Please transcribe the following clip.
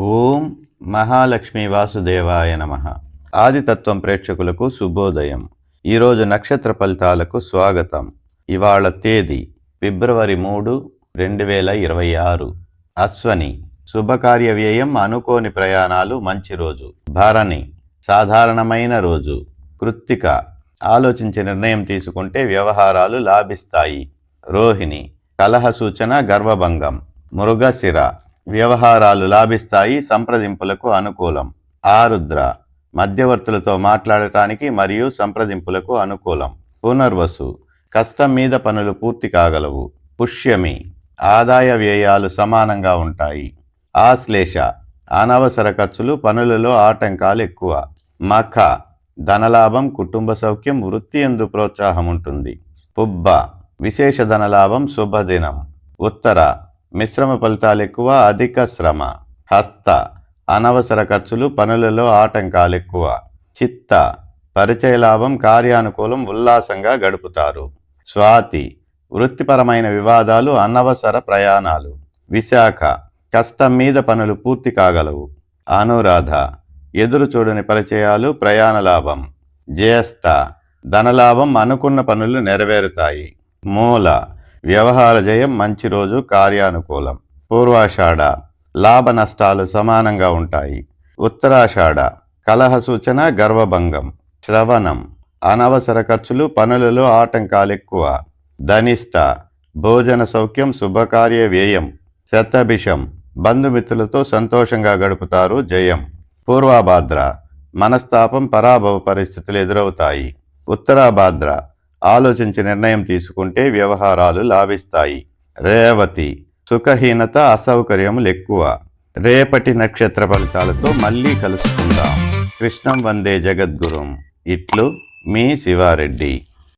ఓం మహాలక్ష్మి వాసుదేవాయ నమ. ఆదితత్వం ప్రేక్షకులకు శుభోదయం. ఈరోజు నక్షత్ర ఫలితాలకు స్వాగతం. ఇవాళ తేదీ ఫిబ్రవరి మూడు రెండు వేల ఇరవై ఆరు. అశ్వని శుభకార్య వ్యయం అనుకోని ప్రయాణాలు మంచి రోజు. భరణి సాధారణమైన రోజు. కృత్తిక ఆలోచించి నిర్ణయం తీసుకుంటే వ్యవహారాలు లాభిస్తాయి. రోహిణి కలహ సూచన గర్వభంగం. మృగశిర వ్యవహారాలు లాభిస్తాయి సంప్రదింపులకు అనుకూలం. ఆరుద్ర మధ్యవర్తులతో మాట్లాడటానికి మరియు సంప్రదింపులకు అనుకూలం. పునర్వసు కష్టం మీద పనులు పూర్తి కాగలవు. పుష్యమి ఆదాయ వ్యయాలు సమానంగా ఉంటాయి. ఆశ్లేష అనవసర ఖర్చులు పనులలో ఆటంకాలు ఎక్కువ. మఖ ధనలాభం కుటుంబ సౌఖ్యం వృత్తి ఎందు ప్రోత్సాహం ఉంటుంది. పుబ్బ విశేష ధనలాభం శుభదినం. ఉత్తర మిశ్రమ ఫలితాలు ఎక్కువ అధిక శ్రమ హస్త అనవసర ఖర్చులు పనులలో ఆటంకాలు ఎక్కువ. చిత్త పరిచయ లాభం కార్యానుకూలం ఉల్లాసంగా గడుపుతారు. స్వాతి వృత్తిపరమైన వివాదాలు అనవసర ప్రయాణాలు. విశాఖ కష్టం మీద పనులు పూర్తి కాగలవు. అనురాధ ఎదురు చూడని పరిచయాలు ప్రయాణ లాభం. జ్యేష్ఠ ధనలాభం అనుకున్న పనులు నెరవేరుతాయి. మూల వ్యవహార జయం మంచి రోజు కార్యానుకూలం. పూర్వాషాఢ లాభ నష్టాలు సమానంగా ఉంటాయి. ఉత్తరాషాఢ కలహ సూచన గర్వభంగం. శ్రవణం అనవసర ఖర్చులు పనులలో ఆటంకాలు ఎక్కువ. ధనిష్ట భోజన సౌఖ్యం శుభకార్య వ్యయం. శతభిషం బంధుమిత్రులతో సంతోషంగా గడుపుతారు జయం. పూర్వాభాద్ర మనస్తాపం పరాభవ పరిస్థితులు ఎదురవుతాయి. ఉత్తరాభాద్ర ఆలోచించి నిర్ణయం తీసుకుంటే వ్యవహారాలు లాభిస్తాయి. రేవతి సుఖహీనత అసౌకర్యములు ఎక్కువ. రేపటి నక్షత్ర ఫలితాలతో మళ్ళీ కలుసుకుందాం. కృష్ణం వందే జగద్గురుం. ఇట్లు మీ శివారెడ్డి.